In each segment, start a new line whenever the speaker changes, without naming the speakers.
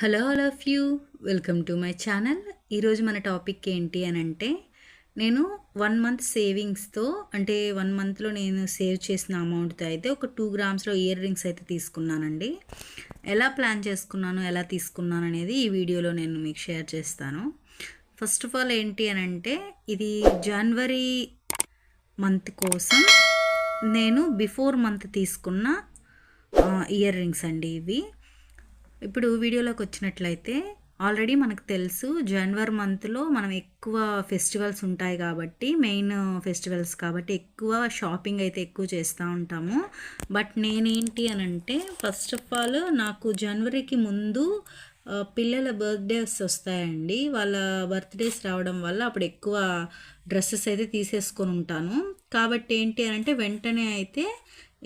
Hello all of you welcome to my channel ఈరోజు మన topic ఏంటి అని అంటే నేను వన్ మంత్ సేవింగ్స్తో అంటే వన్ మంత్లో నేను సేవ్ చేసిన అమౌంట్తో అయితే ఒక టూ గ్రామ్స్లో ఇయర్ రింగ్స్ అయితే తీసుకున్నానండి. ఎలా ప్లాన్ చేసుకున్నాను ఎలా తీసుకున్నాను అనేది ఈ వీడియోలో నేను మీకు షేర్ చేస్తాను. ఫస్ట్ ఆఫ్ ఆల్ ఏంటి అని అంటే ఇది జనవరి మంత్ కోసం నేను బిఫోర్ మంత్ తీసుకున్న ఇయర్ రింగ్స్ అండి ఇవి. ఇప్పుడు వీడియోలోకి వచ్చినట్లయితే ఆల్రెడీ మనకు తెలుసు జనవరి మంత్లో మనం ఎక్కువ ఫెస్టివల్స్ ఉంటాయి కాబట్టి మెయిన్ ఫెస్టివల్స్ కాబట్టి ఎక్కువ షాపింగ్ అయితే ఎక్కువ చేస్తూ ఉంటాము. బట్ నేనేంటి అని అంటే ఫస్ట్ ఆఫ్ ఆల్ నాకు జనవరికి ముందు పిల్లల బర్త్డేస్ వస్తాయండి. వాళ్ళ బర్త్డేస్ రావడం వల్ల అప్పుడు ఎక్కువ డ్రెస్సెస్ అయితే తీసేసుకొని ఉంటాను. కాబట్టి ఏంటి అని అంటే వెంటనే అయితే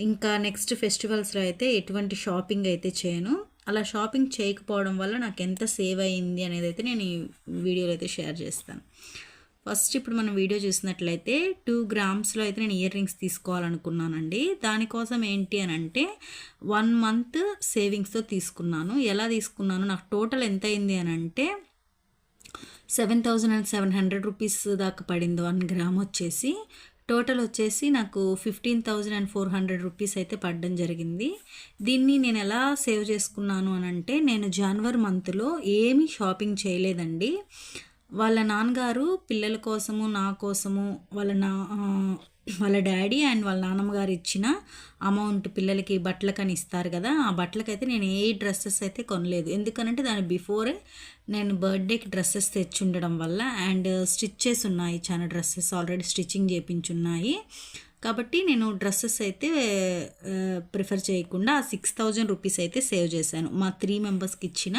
ఇంకా నెక్స్ట్ ఫెస్టివల్స్లో అయితే ఎటువంటి షాపింగ్ అయితే చేయను. అలా షాపింగ్ చేయకపోవడం వల్ల నాకు ఎంత సేవ్ అయ్యింది అనేది అయితే నేను ఈ వీడియోలో అయితే షేర్ చేస్తాను. ఫస్ట్ ఇప్పుడు మనం వీడియో చూసినట్లయితే టూ గ్రామ్స్లో అయితే నేను ఇయర్ రింగ్స్ తీసుకోవాలనుకున్నానండి. దానికోసం ఏంటి అని అంటే వన్ మంత్ సేవింగ్స్తో తీసుకున్నాను. ఎలా తీసుకున్నాను? నాకు టోటల్ ఎంత అయింది అని అంటే seven thousand and seven hundred rupees దాకా పడింది వన్ గ్రామ్ వచ్చేసి. టోటల్ వచ్చేసి నాకు fifteen thousand and four hundred rupees అయితే పడడం జరిగింది. దీన్ని నేను ఎలా సేవ్ చేసుకున్నాను అని అంటే నేను జనవరి మంత్లో ఏమీ షాపింగ్ చేయలేదండి. వాళ్ళ నాన్నగారు పిల్లల కోసము నా కోసము వాళ్ళ నా వాళ్ళ డాడీ అండ్ వాళ్ళ నాన్నమ్మ గారు ఇచ్చిన అమౌంట్ పిల్లలకి బట్టలకని ఇస్తారు కదా ఆ బట్టలకైతే నేను ఏ డ్రెస్సెస్ అయితే కొనలేదు. ఎందుకనంటే దాని బిఫోరే నేను బర్త్డేకి డ్రెస్సెస్ తెచ్చి ఉండడం వల్ల అండ్ స్టిచ్చెస్ ఉన్నాయి చాలా డ్రెస్సెస్ ఆల్రెడీ స్టిచ్చింగ్ చేయించున్నాయి కాబట్టి నేను డ్రెస్సెస్ అయితే ప్రిఫర్ చేయకుండా ఆ సిక్స్ థౌజండ్ రూపీస్ అయితే సేవ్ చేశాను మా త్రీ మెంబర్స్కి ఇచ్చిన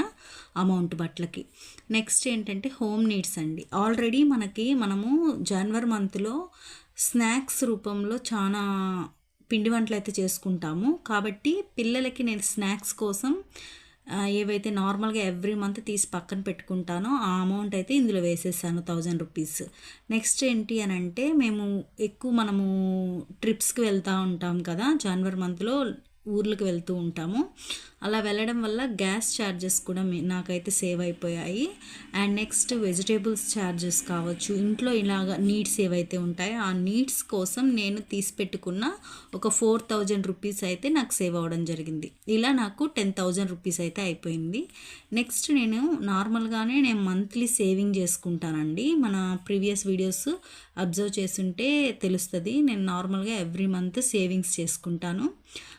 అమౌంట్ బట్టలకి. నెక్స్ట్ ఏంటంటే హోమ్ నీడ్స్ అండి. ఆల్రెడీ మనకి మనము జనవరి మంత్లో స్నాక్స్ రూపంలో చాలా పిండి వంటలు అయితే చేసుకుంటాము. కాబట్టి పిల్లలకి నేను స్నాక్స్ కోసం ఏవైతే నార్మల్గా ఎవ్రీ మంత్ తీసి పక్కన పెట్టుకుంటానో ఆ అమౌంట్ అయితే ఇందులో వేసేసాను థౌజండ్ రూపీస్. నెక్స్ట్ ఏంటి అని అంటే మేము ఎక్కువ మనము ట్రిప్స్కి వెళ్తూ ఉంటాం కదా జనవరి మంత్లో ఊర్లకు వెళ్తూ ఉంటాము. అలా వెళ్ళడం వల్ల గ్యాస్ ఛార్జెస్ కూడా నాకైతే సేవ్ అయిపోయాయి. అండ్ నెక్స్ట్ వెజిటేబుల్స్ ఛార్జెస్ కావచ్చు. ఇంట్లో ఇలాగ నీడ్స్ ఏవైతే ఉంటాయో ఆ నీడ్స్ కోసం నేను తీసి పెట్టుకున్న ఒక ఫోర్ థౌజండ్ రూపీస్ అయితే నాకు సేవ్ అవ్వడం జరిగింది. ఇలా నాకు టెన్ థౌజండ్ రూపీస్ అయితే అయిపోయింది. నెక్స్ట్ నేను నార్మల్గానే నేను మంత్లీ సేవింగ్ చేసుకుంటానండి. మన ప్రీవియస్ వీడియోస్ అబ్జర్వ్ చేస్తుంటే తెలుస్తుంది. నేను నార్మల్గా ఎవ్రీ మంత్ సేవింగ్స్ చేసుకుంటాను.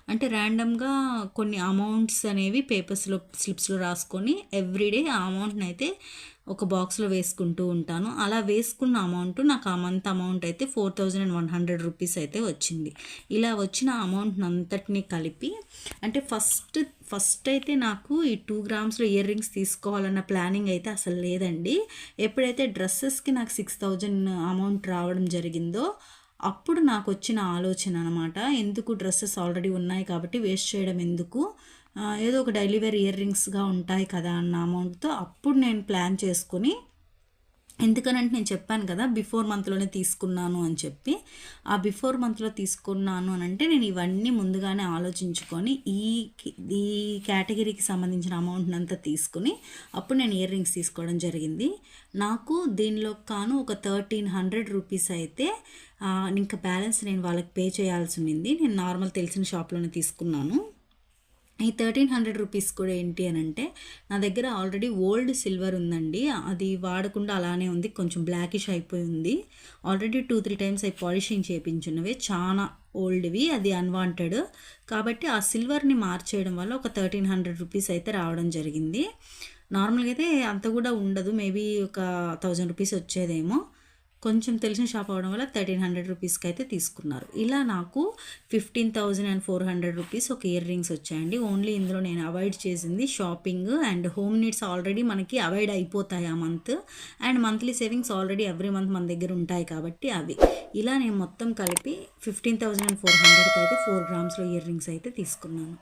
అంటే ర్యాండమ్గా కొన్ని అమౌంట్స్ అనేవి పేపర్స్లో స్లిప్స్లో రాసుకొని ఎవ్రీడే ఆ అమౌంట్ని అయితే ఒక బాక్స్లో వేసుకుంటూ ఉంటాను. అలా వేసుకున్న అమౌంట్ నాకు ఆ మంత్ అమౌంట్ అయితే four thousand and one hundred rupees అయితే వచ్చింది. ఇలా వచ్చిన అమౌంట్ అంతటిని కలిపి అంటే ఫస్ట్ ఫస్ట్ అయితే నాకు ఈ టూ గ్రామ్స్లో ఇయర్ రింగ్స్ తీసుకోవాలన్న ప్లానింగ్ అయితే అసలు లేదండి. ఎప్పుడైతే డ్రెస్సెస్కి నాకు సిక్స్ థౌజండ్ అమౌంట్ రావడం జరిగిందో అప్పుడు నాకు వచ్చిన ఆలోచన అనమాట ఎందుకు డ్రెస్సెస్ ఆల్రెడీ ఉన్నాయి కాబట్టి వేస్ట్ చేయడం ఎందుకు? ఏదో ఒక డెలివరీ ఇయర్ రింగ్స్గా ఉంటాయి కదా అన్న అమౌంట్తో అప్పుడు నేను ప్లాన్ చేసుకొని ఎందుకనంటే నేను చెప్పాను కదా బిఫోర్ మంత్లోనే తీసుకున్నాను అని చెప్పి ఆ బిఫోర్ మంత్లో తీసుకున్నాను అని అంటే నేను ఇవన్నీ ముందుగానే ఆలోచించుకొని ఈ ఈ కేటగిరీకి సంబంధించిన అమౌంట్ని అంతా తీసుకుని అప్పుడు నేను ఇయర్ రింగ్స్ తీసుకోవడం జరిగింది. నాకు దీనిలో కాను ఒక థర్టీన్ హండ్రెడ్ రూపీస్ అయితే ఇంకా బ్యాలెన్స్ నేను వాళ్ళకి పే చేయాల్సి ఉండింది. నేను నార్మల్ తెలిసిన షాప్లోనే తీసుకున్నాను. ఈ థర్టీన్ హండ్రెడ్ రూపీస్ కూడా ఏంటి అని అంటే నా దగ్గర ఆల్రెడీ ఓల్డ్ సిల్వర్ ఉందండి. అది వాడకుండా అలానే ఉంది కొంచెం బ్లాకిష్ అయిపోయి ఉంది. ఆల్రెడీ టూ త్రీ టైమ్స్ అవి పాలిషింగ్ చేయించున్నవి చాలా ఓల్డ్వి అది అన్వాంటెడ్ కాబట్టి ఆ సిల్వర్ని మార్చేయడం వల్ల ఒక థర్టీన్ హండ్రెడ్ రూపీస్ అయితే రావడం జరిగింది. నార్మల్గా అయితే అంత కూడా ఉండదు మేబీ ఒక థౌజండ్ రూపీస్ వచ్చేదేమో. కొంచెం తెలిసిన షాప్ అవడం వల్ల థర్టీన్ హండ్రెడ్ రూపీస్కి అయితే తీసుకున్నారు. ఇలా నాకు fifteen thousand and four hundred rupees ఒక ఇయర్ రింగ్స్ వచ్చాయండి. ఓన్లీ ఇందులో నేను అవాయిడ్ చేసింది shopping and home needs already మనకి అవాయిడ్ అయిపోతాయి ఆ month. And monthly savings already every month మన దగ్గర ఉంటాయి కాబట్టి అవి. ఇలా నేను మొత్తం కలిపి ఫిఫ్టీన్ థౌజండ్ అండ్ ఫోర్ హండ్రెడ్కి అయితే ఫోర్ గ్రామ్స్లో ఇయర్ రింగ్స్ అయితే తీసుకున్నాను.